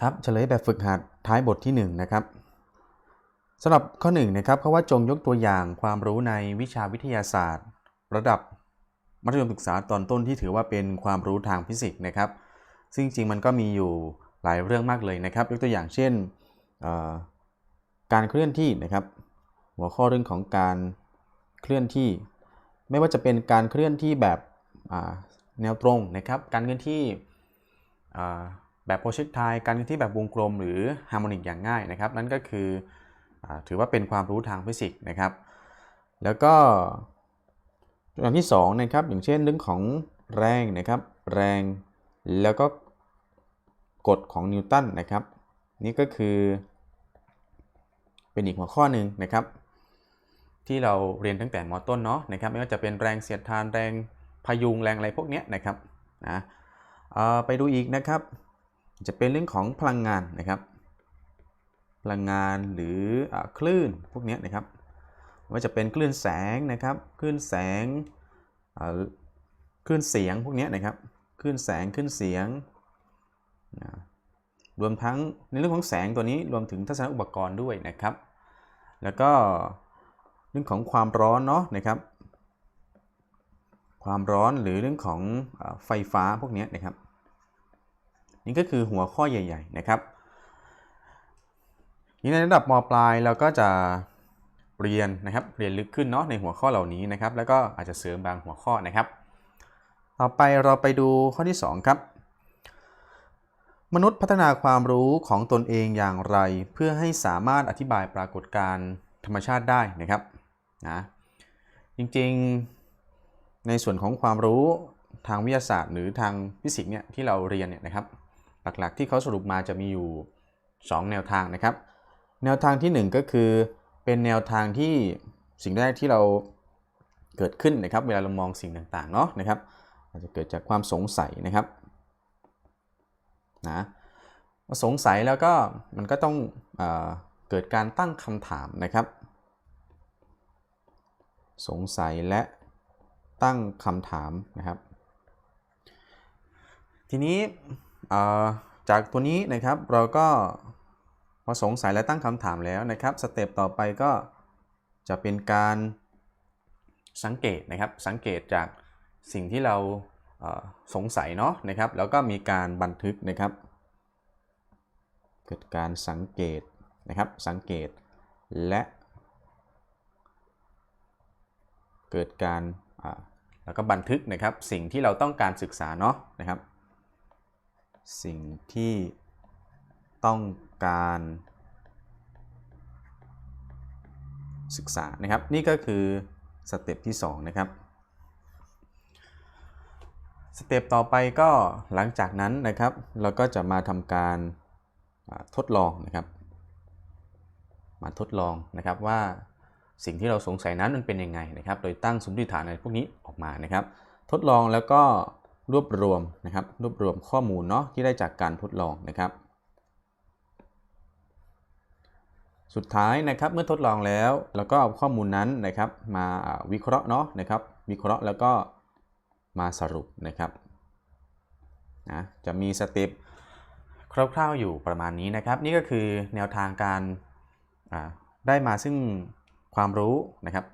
ครับเฉลยแบบฝึกหัดท้ายบทที่ 1 นะครับสำหรับข้อ1นะครับเขาว่าจงยกตัวอย่างความรู้ในวิชาวิทยาศาสตร์ ระดับมัธยมศึกษาตอนต้นที่ถือว่าเป็นความรู้ทางฟิสิกส์นะครับ ซึ่งจริงมันก็มีอยู่หลายเรื่องมากเลยนะครับ ยกตัวอย่างเช่น การเคลื่อนที่นะครับ หัวข้อเรื่องของการเคลื่อนที่ ไม่ว่าจะเป็นการเคลื่อนที่แบบแนวตรงนะครับ การเคลื่อนที่ แบบโปรเจกต์ไทการเคลื่อนที่แบบวงกลมหรือฮาร์โมนิกอย่างง่ายนะครับ นั่นก็คืออถือว่าเป็นความรู้ทางฟิสิกส์นะครับ แล้วก็อย่างที่2นะครับอย่างเช่นเรื่องของแรงนะครับ แรงแล้วก็กฎของนิวตันนะครับ นี่ก็คือเป็นอีกหัวข้อหนึ่งนะครับ ที่เราเรียนตั้งแต่มอต้นเนาะนะครับ ไม่ว่าจะเป็นแรงเสียดทานแรงพยุงแรงอะไรพวกเนี้ยนะครับนะไปดูอีกนะครับ จะเป็นเรื่องของพลังงานนะครับ พลังงานหรืออคลื่นพวกนี้นะครับว่าจะเป็นคลื่นแสงนะครับคลื่นแสงคลื่นเสียงพวกนี้นะครับคลื่นแสงคลื่นเสียงนะรวมทั้งในเรื่องของแสงตัวนี้รวมถึงทัศนอุปกรณ์ด้วยนะครับ แล้วก็เรื่องของความร้อนเนาะนะครับ ความร้อนหรือเรื่องของไฟฟ้าพวกนี้นะครับ นี่ก็คือหัวข้อใหญ่ ๆ นะครับนี่ในระดับมปลายเราก็จะเรียนนะครับเรียนลึกขึ้นเนาะในหัวข้อเหล่านี้นะครับ แล้วก็อาจจะเสริมบางหัวข้อนะครับ ต่อไปเราไปดูข้อที่ 2 ครับ มนุษย์พัฒนาความรู้ของตนเองอย่างไร เพื่อให้สามารถอธิบายปรากฏการณ์ธรรมชาติได้นะครับนะจริงๆในส่วนของความรู้ทางวิทยาศาสตร์ หรือทางฟิสิกส์เนี่ยที่เราเรียนเนี่ยนะครับ หลักๆ ที่เขาสรุปมาจะมีอยู่ 2 แนวทางนะครับ แนวทางทีหนึ่1 ก็คือเป็นแนวทางที่สิ่งแรกที่เราเกิดขึ้นนะครับ เวลาเรามองสิ่งต่างๆเนาะนะครับอาจจะเกิดจากความสงสัยนะครับนะสงสัยแล้วก็มันก็ต้องเอเกิดการตั้งคำถามนะครับ สงสัยและตั้งคำถามนะครับ ทีนี้ จากตัวนี้นะครับเราก็พอสงสัยและตั้งคำถามแล้วนะครับ สเต็ปต่อไปก็จะเป็นการสังเกตนะครับ สังเกตจากสิ่งที่เราเอ่อสงสัยเนาะนะครับ แล้วก็มีการบันทึกนะครับ เกิดการสังเกตนะครับ สังเกตและ เกิดการาแล้วก็บันทึกนะครับสิ่งที่เราต้องการศึกษาเนาะนะครับ สิ่งที่ต้องการศึกษานะครับ นี่ก็คือสเต็ปที่ 2 นะครับสเต็ปต่อไปก็หลังจากนั้นนะครับ เราก็จะมาทำการทดลองนะครับ มาทดลองนะครับว่าสิ่งที่เราสงสัยนั้นมันเป็นยังไงนะครับ โดยตั้งสมมติฐานอะไรพวกนี้ออกมานะครับ ทดลองแล้วก็ รวบรวมนะครับรวบรวมข้อมูลเนาะที่ได้จากการทดลองนะครับ สุดท้ายนะครับเมื่อทดลองแล้วแล้วก็เอาข้อมูลนั้นนะครับ มาวิเคราะห์เนาะนะครับ วิเคราะห์แล้วก็มาสรุปนะครับนะจะมีสเต็ปคร่าวๆอยู่ประมาณนี้นะครับ นี่ก็คือแนวทางการได้มาซึ่งความรู้นะครับ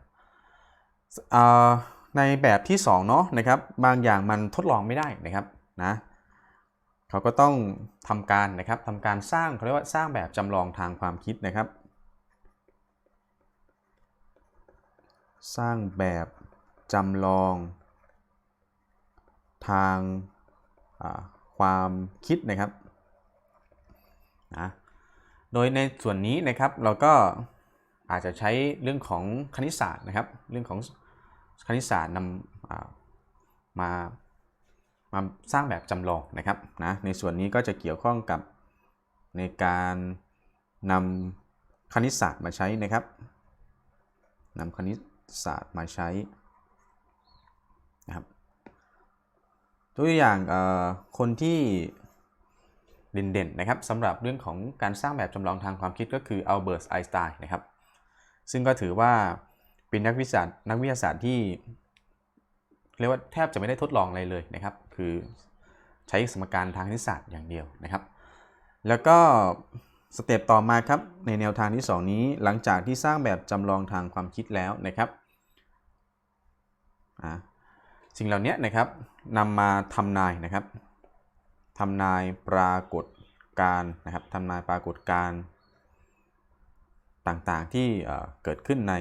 อ่า ในแบบที่2เนาะนะครับบางอย่างมันทดลองไม่ได้นะครับนะเขาก็ต้องทำการนะครับทำการสร้างเขาเรียกว่าสร้างแบบจำลองทางความคิดนะครับ สร้างแบบจำลองทางความคิดนะครับนะโดยในส่วนนี้นะครับเราก็อาจจะใช้เรื่องของคณิตศาสตร์นะครับ เรื่องของ คณิตศาสตร์นำมามาสร้างแบบจำลองนะครับนะในส่วนนี้ก็จะเกี่ยวข้องกับในการนำคณิตศาสตร์มาใช้นะครับนำคณิตศาสตร์มาใช้นะครับตัวอย่างคนที่เด่นๆนะครับสำหรับเรื่องของการสร้างแบบจำลองทางความคิดก็คืออัลเบิร์ตไอน์สไตน์นะครับ ซึ่งก็ถือว่า เป็นนักวิทยาศาสตร์นักวิทยาศาสตร์ที่เรียกว่าแทบจะไม่ได้ทดลองอะไรเลยนะครับ คือใช้สมการทางคณิตศาสตร์อย่างเดียวนะครับ แล้วก็สเต็ปต่อมาครับในแนวทางที่ 2 นี้หลังจากที่สร้างแบบจำลองทางความคิดแล้วนะครับสิ่งเหล่านี้นะครับนำมาทำนายนะครับทำนายปรากฏการนะครับทำนายปรากฏการต่างๆที่เกิดขึ้นใน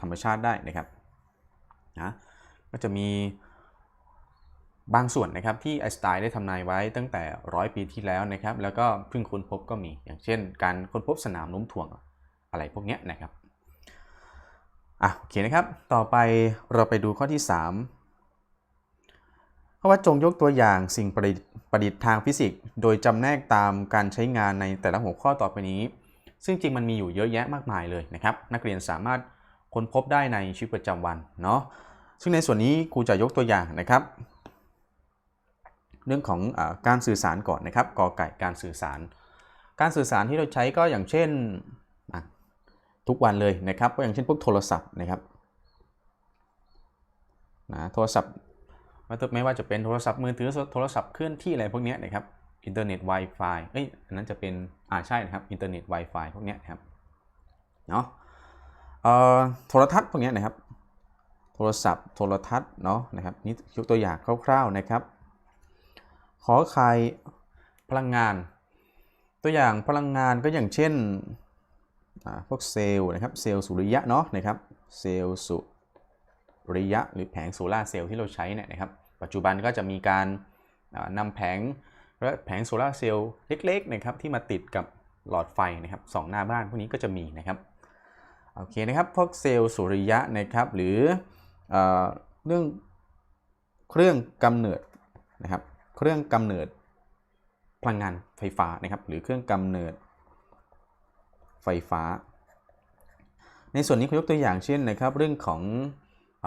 ธรรมชาติได้นะครับนะก็จะมีบางส่วนนะครับที่ไอสไตน์ได้ทำนายไว้ตั้งแต่ร้อยปีที่แล้วนะครับ แล้วก็เพิ่งค้นพบก็มี อย่างเช่น การค้นพบสนามโน้มถ่วงอะไรพวกนี้นะครับอะโอเคนะครับ ต่อไปเราไปดูข้อที่ 3 เพราะว่าจงยกตัวอย่างสิ่งประดิษฐ์ประดิษฐ์ทางฟิสิกส์ โดยจำแนกตามการใช้งานในแต่ละหัวข้อต่อไปนี้ ซึ่งจริงมันมีอยู่เยอะแยะมากมายเลยนะครับ นักเรียนสามารถ ค้นพบได้ในชีวิตประจำวันเนาะซึ่งในส่วนนี้ครูจะยกตัวอย่างนะครับ เรื่องของอการสื่อสารก่อนนะครับกอไก่การสื่อสาร การสื่อสารที่เราใช้ก็อย่างเช่นทุกวันเลยนะครับ ก็อย่างเช่นพวกโทรศัพท์นะครับนะโทรศัพท์ไม่ว่าจะเป็นโทรศัพท์มือถือโทรศัพท์เคลื่อนที่อะไรพวกนี้นะครับอินเทอร์เน็ต Wi-Fi เอ้ยอันนั้นจะเป็น อ่าใช่นะครับ อินเทอร์เน็ต Wi-Fi พวกเนี้ยนะครับ เนาะ โทรทัศน์พวกนี้นะครับ โทรศัพท์ โทรทัศน์เนาะนะครับนี่ยกตัวอย่างคร่าวๆนะครับ ขอใครพลังงาน ตัวอย่างพลังงานก็อย่างเช่นพวกเซลล์นะครับเซลล์สุริยะเนาะนะครับเซลล์สุริยะหรือแผงโซลาเซลล์ที่เราใช้เนี่ยนะครับ ปัจจุบันก็จะมีการอ่านำแผงและแผงโซลาเซลล์เล็กๆนะครับที่มาติดกับหลอดไฟนะครับสองหน้าบ้านพวกนี้ก็จะมีนะครับ โอเคนะครับพวกเซลล์สุริยะนะครับหรือเอเรื่องเครื่องกำเนิดนะครับเครื่องกำเนิดพลังงานไฟฟ้านะครับหรือเครื่องกำเนิดไฟฟ้า ในส่วนนี้ขายกตัวอย่างเช่นนะครับเรื่องของ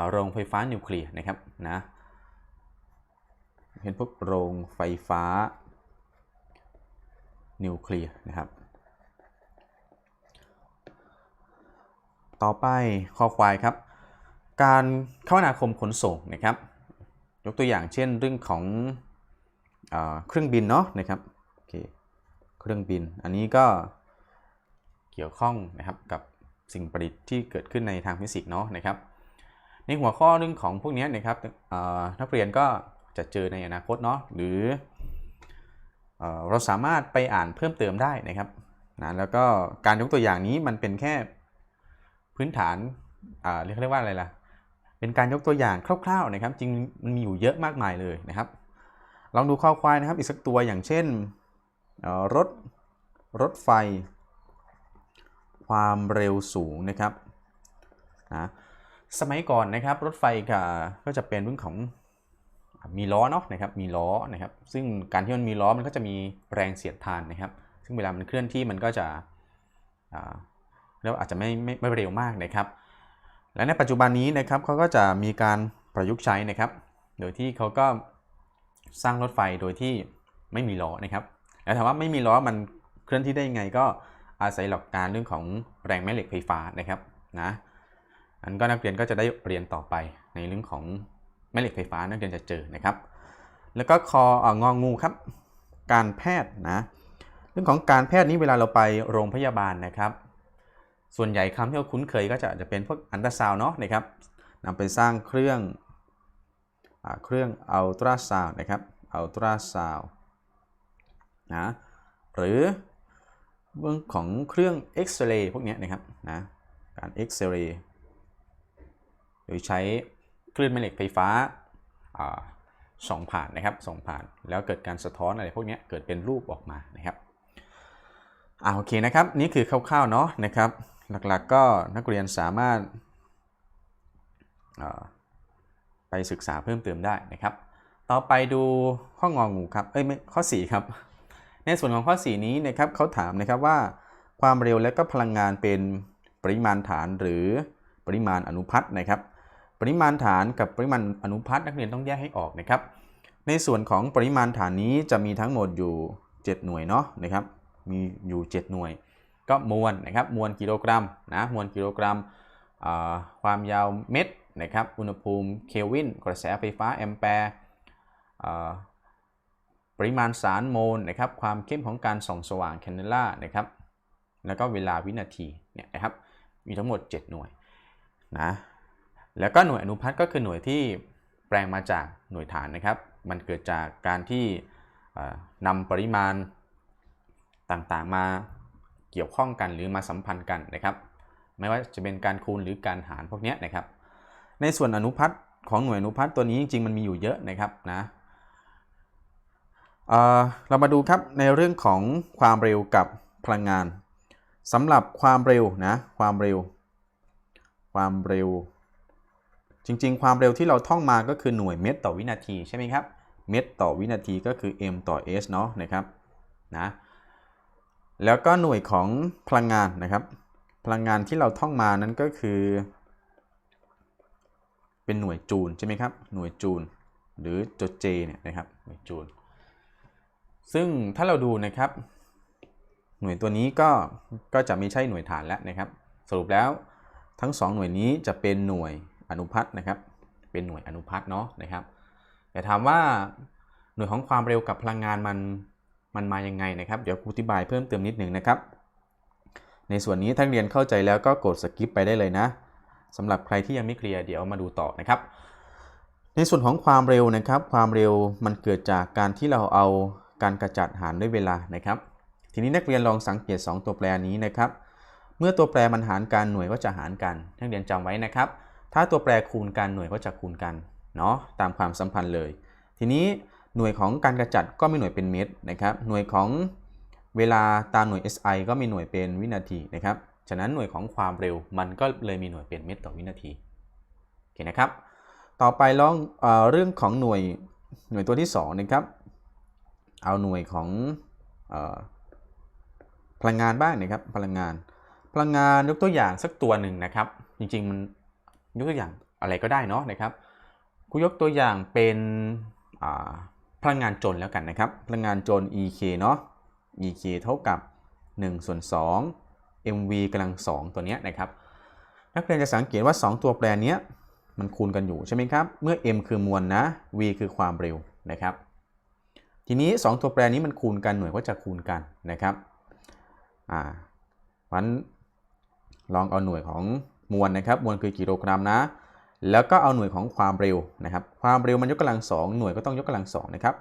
โรงไฟฟ้านิวเคลียร์นะครับนะเห็นพวกโรงไฟฟ้านิวเคลียร์นะครับ ต่อไปข้อควายครับ การคมนาคมขนส่งนะครับ ยกตัวอย่างเช่นเรื่องของเอเครื่องบินเนาะนะครับโอเคเครื่องบิน อันนี้ก็เกี่ยวข้องนะครับกับสิ่งประดิษฐ์ที่เกิดขึ้นในทางฟิสิกส์เนาะนะครับ ในหัวข้อเรื่องของพวกนี้นะครับนักเรียนก็จะเจอในอนาคตเนาะหรือเอเราสามารถไปอ่านเพิ่มเติมได้นะครับนะแล้วก็การยกตัวอย่างนี้มันเป็นแค่ พื้นฐานอ่าเรียกเรียกว่าอะไรล่ะ เป็นการยกตัวอย่างคร่าวๆนะครับ จริงมันมีอยู่เยอะมากมายเลยนะครับ ลองดูข้อควายนะครับ อีกสักตัวอย่างเช่นรถรถไฟ ความเร็วสูงนะครับนะสมัยก่อนนะครับ รถไฟก็จะเป็นเรื่องของมีล้อเนาะนะครับมีล้อนะครับ ซึ่งการที่มันมีล้อมันก็จะมีแรงเสียดทานนะครับ ซึ่งเวลามันเคลื่อนที่มันก็จะ แล้วอาจจะไม่ไม่ไม่เร็วมากนะครับ และในปัจจุบันนี้นะครับเขาก็จะมีการประยุกต์ใช้นะครับ โดยที่เขาก็สร้างรถไฟโดยที่ไม่มีล้อนะครับแล้วถามว่าไม่มีล้อมันเคลื่อนที่ได้ยังไงก็อาศัยหลักการเรื่องของแรงแม่เหล็กไฟฟ้านะครับนะอันก็นักเรียนก็จะได้เรียนต่อไปในเรื่องของแม่เหล็กไฟฟ้านักเรียนจะเจอนะครับ แล้วก็คอเอ่ององูครับ การแพทย์นะ เรื่องของการแพทย์นี้เวลาเราไปโรงพยาบาลนะครับ ส่วนใหญ่คำที่เราคุ้นเคยก็จะจะเป็นพวกอันตราซาวเนาะนะครับนำไปสร้างเครื่องอเครื่องอัลตราซาวนะครับอัลตราซาวนะหรือเรื่องของเครื่องเอ็กซเรย์พวกเนี้ยนะครับนะการเอ็กซเรย์โดยใช้คลื่นแม่เหล็กไฟฟ้าอ่องผ่านนะครับสองผ่านแล้วเกิดการสะท้อนอะไรพวกเนี้ยเกิดเป็นรูปออกมานะครับอ่าโอเคนะครับ นี่คือคร่าวๆเนาะนะครับ หลักๆก็นักเรียนสามารถไปศึกษาเพิ่มเติมได้นะครับ ต่อไปดูข้ององูครับ เอ้ยไม่ข้อ 4 ครับ ในส่วนของข้อ 4 นี้นะครับเขาถามนะครับว่าความเร็วและก็พลังงานเป็นปริมาณฐานหรือปริมาณอนุพัตนะครับ ปริมาณฐานกับปริมาณอนุพัตนักเรียนต้องแยกให้ออกนะครับ ในส่วนของปริมาณฐานนี้จะมีทั้งหมดอยู่ 7 หน่วยเนาะนะครับ มีอยู่ 7 หน่วย ก็มวลนะครับมวลกิโลกรัมนะมวลกิโลกรัมความยาวเมตรนะครับอุณหภูมิเคลวินกระแสไฟฟ้าแอมแปร์ปริมาณสารโมลนะครับความเข้มของการส่องสว่างแคนเดล่านะครับแล้วก็เวลาวินาทีเนี่ยนะครับมีทั้งหมด 7 หน่วยนะแล้วก็หน่วยอนุพัตก็คือหน่วยที่แปลงมาจากหน่วยฐานนะครับ มันเกิดจากการที่นำปริมาณต่างๆมา เกี่ยวข้องกันหรือมาสัมพันธ์กันนะครับ ไม่ว่าจะเป็นการคูณหรือการหารพวกนี้นะครับ ในส่วนอนุพัตของหน่วยอนุพัตตัวนี้จริงๆมันมีอยู่เยอะนะครับนะเเรามาดูครับในเรื่องของความเร็วกับพลังงานสำหรับความเร็วนะความเร็ว ความเร็ว จริงๆ ความเร็วที่เราท่องมาก็คือหน่วยเมตรต่อวินาทีใช่ไหมครับ เมตรต่อวินาทีก็คือ m ต่อ s เนาะนะครับนะ แล้วก็หน่วยของพลังงานนะครับ พลังงานที่เราท่องมานั้นก็คือ เป็นหน่วยจูลใช่ไหมครับ หน่วยจูลหรือจด J เนี่ยนะครับหน่วยจูลซึ่งถ้าเราดูนะครับ หน่วยตัวนี้ก็ก็จะไม่ใช่หน่วยฐานแล้วนะครับ สรุปแล้วทั้ง 2 หน่วยนี้จะเป็นหน่วยอนุพัตนะครับ เป็นหน่วยอนุพัตเนาะนะครับแต่ถามว่าหน่วยของความเร็วกับพลังงานมัน มันมายังไงนะครับเดี๋ยวครูอธิบายเพิ่มเติมนิดหนึ่งนะครับ ในส่วนนี้ท่านเรียนเข้าใจแล้วก็กดสกิปไปได้เลยนะสำหรับใครที่ยังไม่เคลียร์เดี๋ยวมาดูต่อนะครับ ในส่วนของความเร็วนะครับ ความเร็วมันเกิดจากการที่เราเอาการกระจัดหารด้วยเวลานะครับ ทีนี้นักเรียนลองสังเกต 2 ตัวแปรนี้นะครับ เมื่อตัวแปรมันหารกันหน่วยก็จะหารกัน นักเรียนจำไว้นะครับ ถ้าตัวแปรคูณกันหน่วยก็จะคูณกันเนาะตามความสัมพันธ์เลย ทีนี้ หน่วยของการกระจัดก็มีหน่วยเป็นเมตรนะครับ หน่วยของเวลาตามหน่วย SI ก็มีหน่วยเป็นวินาทีนะครับ ฉะนั้นหน่วยของความเร็วมันก็เลยมีหน่วยเป็นเมตรต่อวินาทีโอเคนะครับ ต่อไปลองเอเรื่องของหน่วยหน่วยตัวที่2นะครับ เอาหน่วยของออพลังงานบ้างนะครับ พลังงาน พลังงานยกตัวอย่างสักตัวหนึ่งนะครับ จริงๆมันยกตัวอย่างอะไรก็ได้เนาะนะครับกูยกตัวอย่างเป็นอ่า พลังงานจนแล้วกันนะครับ พลังงานจน EK เนาะ EK เท่ากับ1ส่วน2 MV กำลัง 2 ตัวเนี้ยนะครับ นักเรียนจะสังเกตว่า 2 ตัวแปรเนี้ยมันคูณกันอยู่ใช่ไหมครับ เมื่อ m คือมวลนะ v คือความเร็วนะครับ ทีนี้ 2 ตัวแปรนี้มันคูณกันหน่วยก็จะคูณกันนะครับ อ่าวันลองเอาหน่วยของมวลนะครับ มวลคือกิโลกรัมนะ แล้วก็เอาหน่วยของความเร็วนะครับ ความเร็วมันยกกำลังสองหน่วยก็ต้องยกกำลังสองนะครับ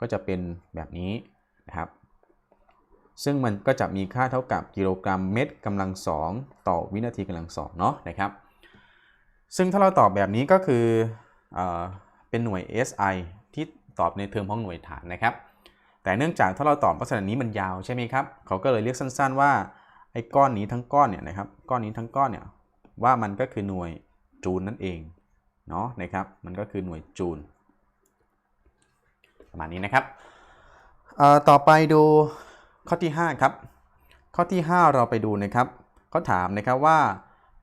ก็จะเป็นแบบนี้นะครับ ซึ่งมันก็จะมีค่าเท่ากับกิโลกรัมเมตรกำลังสองต่อวินาทีกำลังสองเนาะนะครับ ซึ่งถ้าเราตอบแบบนี้ก็คือเออเป็นหน่วย SI ที่ตอบในเทอมของหน่วยฐานนะครับ แต่เนื่องจากถ้าเราตอบลักษณะนี้มันยาวใช่ไหมครับ เขาก็เลยเรียกสั้น ๆ ว่าไอ้ก้อนนี้ทั้งก้อนเนี่ยนะครับ ก้อนนี้ทั้งก้อนเนี่ยว่ามันก็คือหน่วย จูลนั่นเองเนาะนะครับมันก็คือหน่วยจูลประมาณนี้นะครับต่อไปดูข้อที่ 5 ครับ ข้อที่ 5 เราไปดูนะครับเขาถามนะครับว่า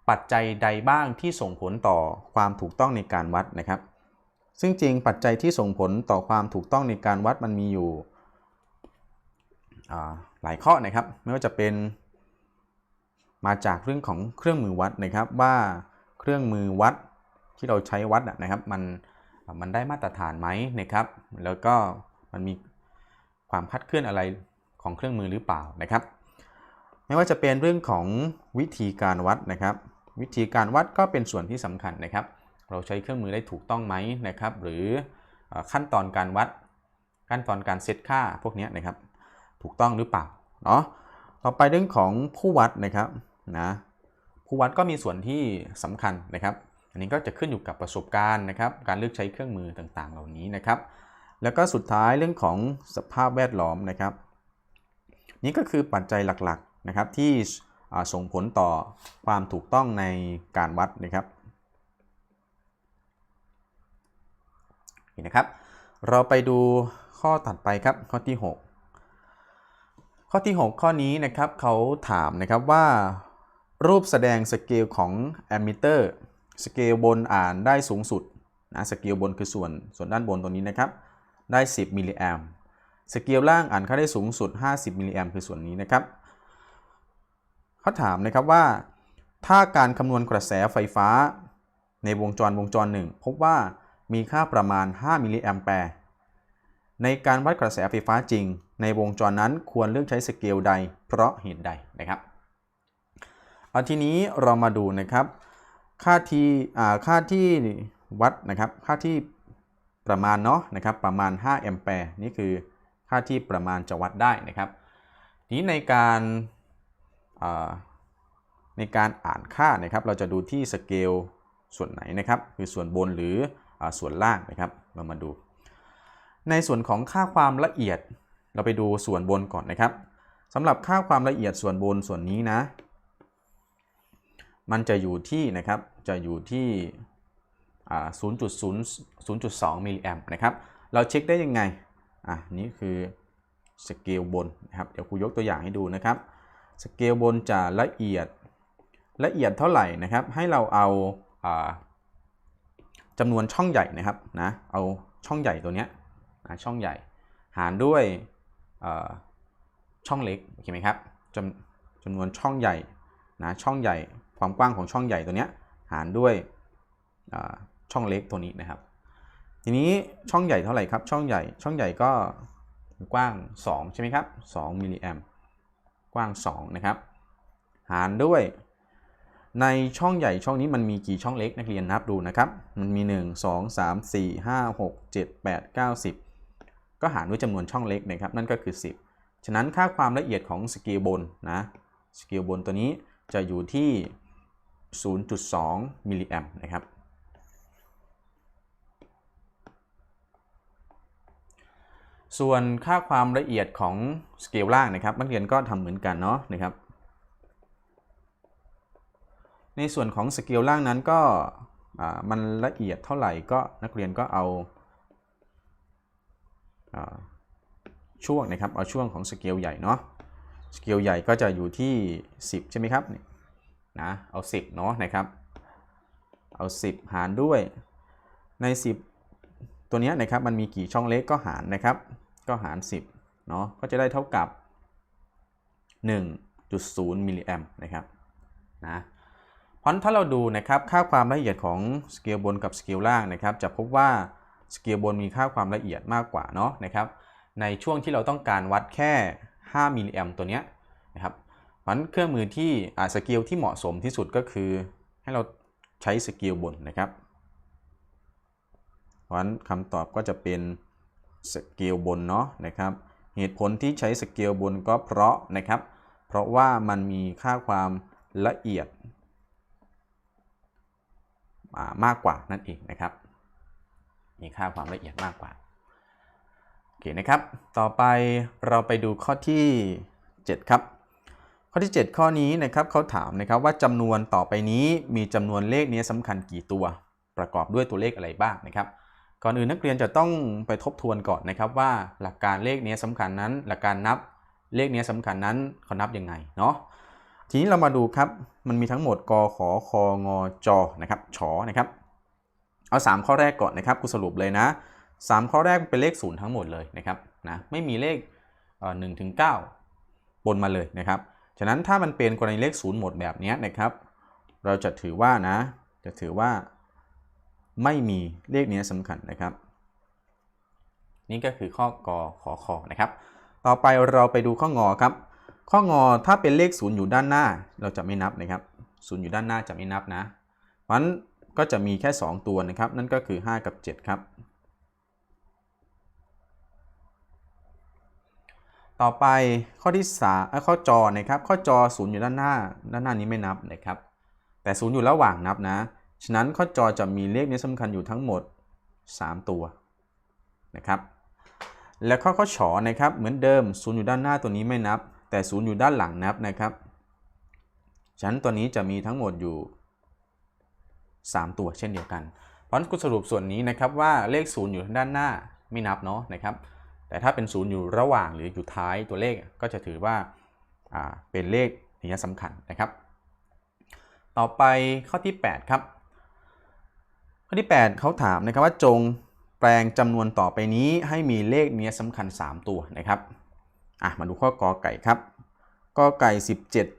ปัจจัยใดบ้างที่ส่งผลต่อความถูกต้องในการวัดนะครับ ซึ่งจริงปัจจัยที่ส่งผลต่อความถูกต้องในการวัดมันมีอยู่หลายข้อนะครับ ไม่ว่าจะเป็นมาจากเรื่องของเครื่องมือวัดนะครับว่า เครื่องมือวัดที่เราใช้วัดนะครับ มันมันได้มาตรฐานไหมนะครับ แล้วก็มันมีความคลาดเคลื่อนอะไรของเครื่องมือหรือเปล่านะครับ ไม่ว่าจะเป็นเรื่องของวิธีการวัดนะครับ วิธีการวัดก็เป็นส่วนที่สำคัญนะครับ เราใช้เครื่องมือได้ถูกต้องไหมนะครับ หรือขั้นตอนการวัด ขั้นตอนการเซตค่าพวกนี้นะครับ ถูกต้องหรือเปล่าเนาะต่อไปเรื่องของผู้วัดนะครับนะ ผู้วัดก็มีส่วนที่สำคัญนะครับ อันนี้ก็จะขึ้นอยู่กับประสบการณ์นะครับ การเลือกใช้เครื่องมือต่างๆ เหล่านี้นะครับ แล้วก็สุดท้ายเรื่องของสภาพแวดล้อมนะครับ นี่ก็คือปัจจัยหลักๆนะครับที่ส่งผลต่อความถูกต้องในการวัดนะครับนี่นะครับ เราไปดูข้อถัดไปครับข้อที่ 6 ข้อที่ 6 ข้อนี้นะครับเขาถามนะครับว่า รูปแสดงสเกลของแอมมิเตอร์สเกลบนอ่านได้สูงสุดนะสเกลบนคือส่วนส่วนด้านบนตรงนี้นะครับ ได้ 10 มิลลิแอมสเกลล่างอ่านค่าได้สูงสุด 50 มิลลิแอมคือส่วนนี้นะครับเขาถามนะครับว่า ถ้าการคำนวณกระแสไฟฟ้าในวงจรวงจรหนึ่งพบว่ามีค่าประมาณ 5 มิลลิแอมแปร์ในการวัดกระแสไฟฟ้าจริง ในวงจรนั้นควรเลือกใช้สเกลใดเพราะเหตุใดนะครับ เอาทีนี้เรามาดูนะครับค่าที่ค่าที่วัดนะครับค่าที่ประมาณเนาะนะครับประมาณ 5 แอมแปร์นี่คือค่าที่ประมาณจะวัดได้นะครับนี้ในการในการอ่านค่านะครับเราจะดูที่สเกลส่วนไหนนะครับคือส่วนบนหรืออส่วนล่างนะครับเรามาดู ในส่วนของค่าความละเอียดเราไปดูส่วนบนก่อนนะครับสำหรับค่าความละเอียดส่วนบนส่วนนี้นะ มันจะอยู่ที่นะครับ จะอยู่ที่ 0.0.2 มิลลิแอมป์นะครับ เราเช็คได้ยังไง อะ นี่คือสเกลบนนะครับ เดี๋ยวครูยกตัวอย่างให้ดูนะครับ สเกลบนจะละเอียด ละเอียดเท่าไหร่นะครับ ให้เราเอาอาจำนวนช่องใหญ่นะครับ นะ เอาช่องใหญ่ตัวเนี้ยนะช่องใหญ่ หารด้วยช่องเล็ก โอเคไหมครับจำจำนวนช่องใหญ่นะ ช่องใหญ่ ความกว้างของช่องใหญ่ตัวเนี้ยหารด้วยช่องเล็กตัวนี้นะครับ ทีนี้ช่องใหญ่เท่าไหร่ครับ ช่องใหญ่ช่องใหญ่ก็กว้าง 2 ใช่ไหมครับ2มิลลิแอมกว้าง 2 นะครับ หารด้วย ในช่องใหญ่ช่องนี้มันมีกี่ช่องเล็กนักเรียนนับดูนะครับ มันมี 1 2 3 4 5 6 7 8 9 10 ก็หารด้วยจำนวนช่องเล็กนะครับ นั่นก็คือ 10 ฉะนั้นค่าความละเอียดของสเกลบนนะสเกลบนตัวนี้จะอยู่ที่ 0.2 มิลลิแอมนะครับ ส่วนค่าความละเอียดของสเกลล่างนะครับนักเรียนก็ทำเหมือนกันเนาะนะครับ ในส่วนของสเกลล่างนั้นก็มันละเอียดเท่าไหร่ก็นักเรียนก็เอาอ่าช่วงนะครับเอาช่วงของสเกลใหญ่เนาะสเกลใหญ่ก็จะอยู่ที่ 10 ใช่ไหมครับ นะเอา 10เนาะนะครับเอา 10 หารด้วยใน 10 ตัวเนี้ยนะครับมันมีกี่ช่องเล็กก็หารนะครับ ก็หาร 10เนาะก็จะได้เท่ากับ 1.0มิลลิแอมนะครับนะเพราะถ้าเราดูนะครับค่าความละเอียดของสเกลบนกับสเกลล่างนะครับจะพบว่าสเกลบนมีค่าความละเอียดมากกว่าเนาะนะครับในช่วงที่เราต้องการวัดแค่ 5มิลลิแอมตัวเนี้ยนะครับ เพราะเครื่องมือที่สเกลที่เหมาะสมที่สุดก็คือให้เราใช้สเกลบนนะครับเพราะฉะนั้นคำตอบก็จะเป็นสเกลบนเนาะนะครับ เหตุผลที่ใช้สเกลบนก็เพราะนะครับ เพราะว่ามันมีค่าความละเอียดมากกว่านั่นเองนะครับ มีค่าความละเอียดมากกว่าโอเคนะครับ ต่อไปเราไปดูข้อที่ 7 ครับ ข้อที่ 7 ข้อนี้นะครับเขาถามนะครับว่าจำนวนต่อไปนี้มีจำนวนเลขนี้สำคัญกี่ตัว ประกอบด้วยตัวเลขอะไรบ้างนะครับ ก่อนอื่นนักเรียนจะต้องไปทบทวนก่อนนะครับว่าหลักการเลขนี้สำคัญนั้น หลักการนับเลขนี้สำคัญนั้นเขานับยังไงเนาะทีนี้เรามาดูครับมันมีทั้งหมดกขอคงจนะครับฉอนะครับเอา 3 ข้อแรกก่อนนะครับกูสรุปเลยนะ 3 ข้อแรกเป็นเลขศูนย์ทั้งหมดเลยนะครับนะไม่มีเลขหนึ่งถึงเก้าบนมาเลยนะครับ ฉะนั้นถ้ามันเป็นกรณีเลขศูนย์หมดแบบนี้นะครับ เราจะถือว่านะ จะถือว่าไม่มีเลขนี้สำคัญนะครับ นี่ก็คือข้อกอขอคอนะครับ ต่อไปเราไปดูข้องอครับ ข้องอถ้าเป็นเลขศูนย์อยู่ด้านหน้า เราจะไม่นับนะครับศูนย์อยู่ด้านหน้าจะไม่นับนะเพราะนั้นก็จะมีแค่ 2 ตัวนะครับ นั่นก็คือ 5 กับ 7 ครับ ต่อไปข้อที่3ข้อจอนะครับ ข้อจอศูนย์อยู่ด้านหน้า ด้านหน้านี้ไม่นับนะครับ แต่ศูนย์อยู่ระหว่างนับนะ ฉะนั้นข้อจอจะมีเลขนี้สำคัญอยู่ทั้งหมด 3 ตัวนะครับ แล้วข้อข้อฉอนะครับ เหมือนเดิมศูนย์อยู่ด้านหน้าตัวนี้ไม่นับ แต่ศูนย์อยู่ด้านหลังนับนะครับ ฉะนั้นตัวนี้จะมีทั้งหมดอยู่ 3 ตัวเช่นเดียวกัน เพราะฉะนั้นสรุปส่วนนี้นะครับว่าเลขศูนย์อยู่ด้านหน้าไม่นับเนาะนะครับ แต่ถ้าเป็นศูนย์อยู่ระหว่างหรืออยู่ท้ายตัวเลขก็จะถือว่าเป็นเลขนัยสำคัญนะครับ ต่อไปข้อที่ 8 ครับ ข้อที่ 8เขาถามนะครับว่าจงแปลงจำนวนต่อไปนี้ให้มีเลขนี้สำคัญ 3 ตัวนะครับอะมาดูข้อกอไก่ครับกอไก่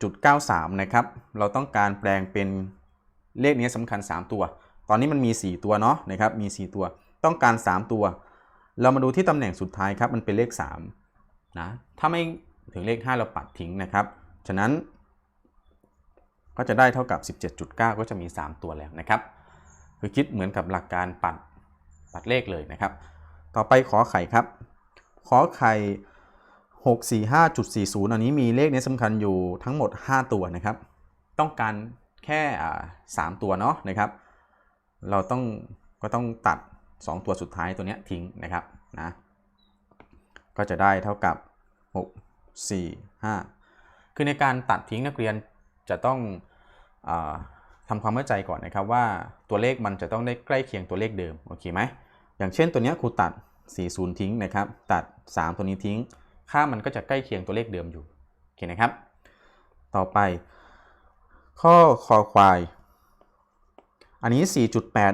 17.93 นะครับ เราต้องการแปลงเป็นเลขนี้สำคัญ 3 ตัว ตอนนี้มันมี 4 ตัวเนาะนะครับ มี 4 ตัว ต้องการ 3 ตัว เรามาดูที่ตำแหน่งสุดท้ายครับมันเป็นเลข3นะถ้าไม่ถึงเลข 5 เราปัดทิ้งนะครับ ฉะนั้น ก็จะได้เท่ากับ 17.9 ก็จะมี 3 ตัวแล้วนะครับ คือคิดเหมือนกับหลักการปัดปัดเลขเลยนะครับ ต่อไปขอไข่ครับ ขอไข่ 645.40 อันนี้มีเลขนี้สำคัญอยู่ทั้งหมด 5 ตัวนะครับ ต้องการแค่อ่า3ตัวเนาะนะครับ เราต้องก็ต้องตัด 2 ตัวสุดท้ายตัวนี้ทิ้งนะครับนะก็จะได้เท่ากับ 6 4 5 คือในการตัดทิ้งนักเรียนจะต้องอาทำความเข้าใจก่อนนะครับว่าตัวเลขมันจะต้องได้ใกล้เคียงตัวเลขเดิมโอเคไหมอย่างเช่นตัวนี้ครูตัด 40 ทิ้งนะครับตัด 3 ตัวนี้ทิ้ง ค่ามันก็จะใกล้เคียงตัวเลขเดิมอยู่โอเคนะครับ ต่อไป ข้อคอควาย อันนี้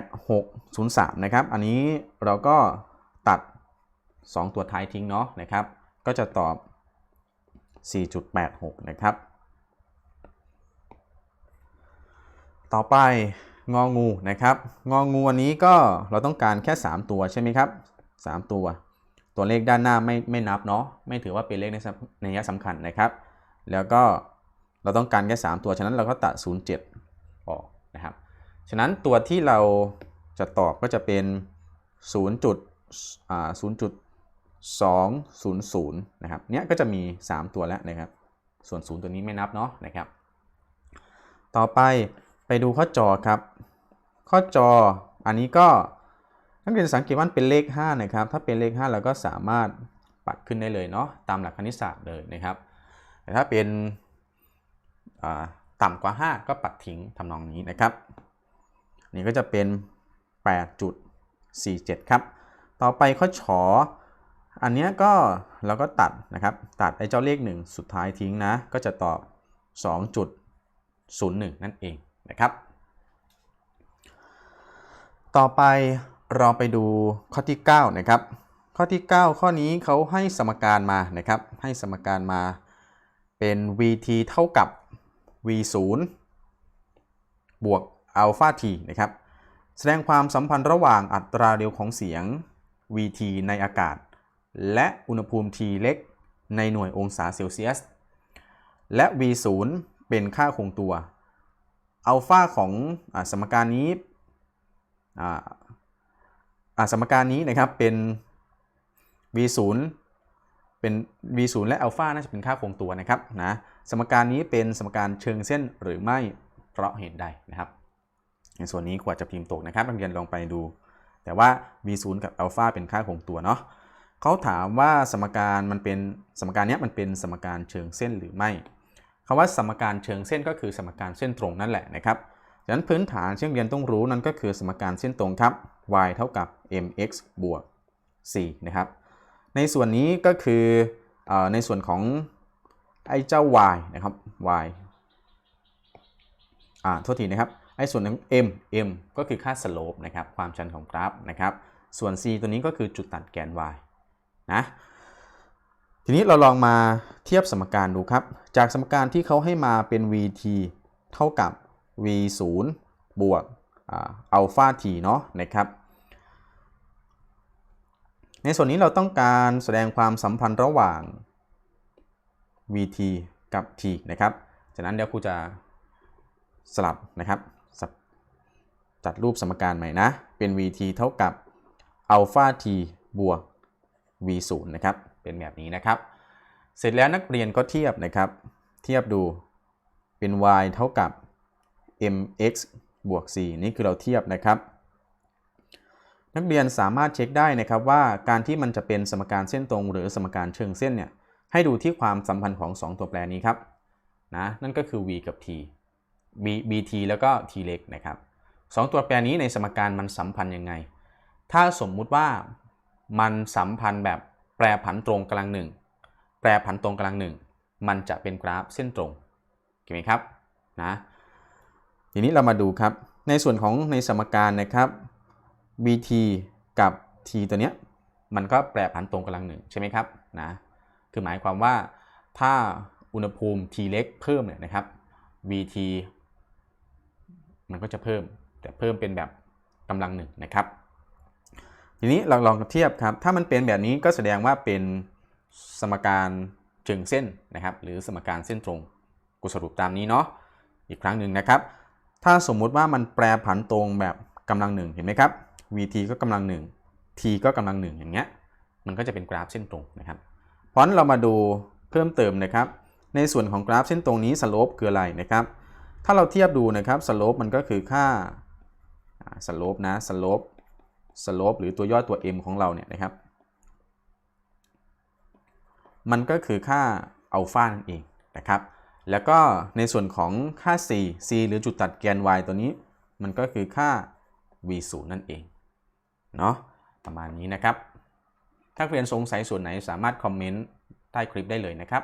4.8603 นะครับ อันนี้เราก็ตัด 2 ตัวท้ายทิ้งเนาะนะครับ ก็จะตอบ 4.86 นะครับ ต่อไปงองูนะครับ งองูอันนี้ก็เราต้องการแค่ 3 ตัวใช่ไหมครับ 3 ตัว ตัวเลขด้านหน้าไม่ไม่นับเนาะ ไม่ถือว่าเป็นเลขในในยะสำคัญนะครับ แล้วก็เราต้องการแค่ 3 ตัว ฉะนั้นเราก็ตัด 07 ออกนะครับ ฉะนั้นตัวที่เราจะตอบก็จะเป็น 0. จุดอ่า0.200 นะครับ เนี้ยก็จะมี 3 ตัวแล้วนะครับ ส่วน 0 ตัวนี้ไม่นับเนาะนะครับ ต่อไปไปดูข้อจอครับ ข้อจออันนี้ก็นักเรียนสังเกตว่าเป็นเลข 5 นะครับ ถ้าเป็นเลข 5 เราก็สามารถปัดขึ้นได้เลยเนาะตามหลักคณิตศาสตร์เลยนะครับ แต่ถ้าเป็นต่ำกว่า 5 ก็ปัดทิ้งทำนองนี้นะครับ นี่ก็จะเป็น 8.47 ครับ ต่อไปข้อฉออันเนี้ยก็เราก็ตัดนะครับ ตัดไอ้เจ้าเลข 1 สุดท้ายทิ้งนะ ก็จะตอบ 2.01 นั่นเองนะครับ ต่อไปเราไปดูข้อที่ 9 นะครับ ข้อที่ 9 ข้อนี้เขาให้สมการมานะครับ ให้สมการมาเป็น vt เท่ากับ v0 บวก อัลฟา t นะครับ แสดงความสัมพันธ์ระหว่างอัตราเร็วของเสียง vt ในอากาศ และอุณหภูมิ t เล็ก ในหน่วยองศาเซลเซียส และ v0 เป็นค่าคงตัวอัลฟาของอสมการนี้สมการนี้นะครับเป็น v0 เป็น v0 และอัลฟาน่าจะเป็นค่าคงตัวนะครับนะสมการนี้เป็นสมการเชิงเส้นหรือไม่เพราะเหตุใดนะครับ ในส่วนนี้ควรจะพิมพ์ตกนะครับนักเรียนลองไปดู แต่ว่า v0 กับอัลฟาเป็นค่าคงตัวเนาะเขาถามว่าสมการมันเป็นสมการนี้มันเป็นสมการเชิงเส้นหรือไม่คำว่าสมการเชิงเส้นก็คือสมการเส้นตรงนั่นแหละนะครับฉะนั้นพื้นฐานที่นักเรียนต้องรู้นั่นก็คือสมการเส้นตรงครับ y เท่ากับ mx บวก c นะครับ ในส่วนนี้ก็คืออในส่วนของไอ้เจ้า y นะครับ y อ่าโทษทีนะครับ ไอ้ส่วนของ m m ก็คือค่า slope นะครับความชันของกราฟนะครับส่วน c ตัวนี้ก็คือจุดตัดแกน y นะทีนี้เราลองมาเทียบสมการดูครับ จากสมการที่เขาให้มาเป็น vt เท่ากับ v0 บวกอัลฟา t เนาะนะครับ ในส่วนนี้เราต้องการแสดงความสัมพันธ์ระหว่าง vt กับ t นะครับ จากนั้นเดี๋ยวครูจะสลับนะครับ จัดรูปสมการใหม่นะ เป็น vt เท่ากับอัลฟา t บวก v0 นะครับ เป็นแบบนี้นะครับ เสร็จแล้วนักเรียนก็เทียบนะครับ เทียบดูเป็น y เท่ากับ mx บวก c นี่คือเราเทียบนะครับ นักเรียนสามารถเช็คได้นะครับว่าการที่มันจะเป็นสมการเส้นตรง หรือสมการเชิงเส้นเนี่ยให้ดูที่ความสัมพันธ์ของ 2 ตัวแปรนี้ครับนะนั่นก็คือ v กับ t b bt แล้วก็ t เล็กนะครับ สองตัวแปรนี้ในสมการมันสัมพันธ์ยังไง ถ้าสมมุติว่ามันสัมพันธ์แบบแปรผันตรงกำลังหนึ่งแปรผันตรงกำลังหนึ่งมันจะเป็นกราฟเส้นตรงเห็นไหมครับนะทีนี้เรามาดูครับ ในส่วนของในสมการนะครับ bt กับ t ตัวเนี้ยมันก็แปรผันตรงกำลังหนึ่งใช่ไหมครับนะคือหมายความว่าถ้าอุณหภูมิ t เล็กเพิ่มเนี่ยนะครับ vt มันก็จะเพิ่ม แต่เพิ่มเป็นแบบกำลังหนึ่งนะครับ ทีนี้เราลองเทียบครับ ถ้ามันเป็นแบบนี้ก็แสดงว่าเป็นสมการเชิงเส้นนะครับ หรือสมการเส้นตรง กูสรุปตามนี้เนาะ อีกครั้งหนึ่งนะครับ ถ้าสมมุติว่ามันแปรผันตรงแบบกำลังหนึ่งเห็นไหมครับ vt ก็กำลังหนึ่ง t ก็กำลังหนึ่งอย่างเงี้ย มันก็จะเป็นกราฟเส้นตรงนะครับ เพราะฉะนั้นเรามาดูเพิ่มเติมนะครับ ในส่วนของกราฟเส้นตรงนี้สโลปคืออะไรนะครับ ถ้าเราเทียบดูนะครับสโลปมันก็คือค่า สโลปนะสโลปสโลปหรือตัวย่อตัว m ของเราเนี่ยนะครับ มันก็คือค่าอัลฟานั่นเองนะครับ แล้วก็ในส่วนของค่า c c หรือจุดตัดแกน y ตัวนี้ มันก็คือค่า v 0นั่นเองเนาะประมาณนี้นะครับ ถ้าเรียนสงสัยส่วนไหนสามารถคอมเมนต์ใต้คลิปได้เลยนะครับ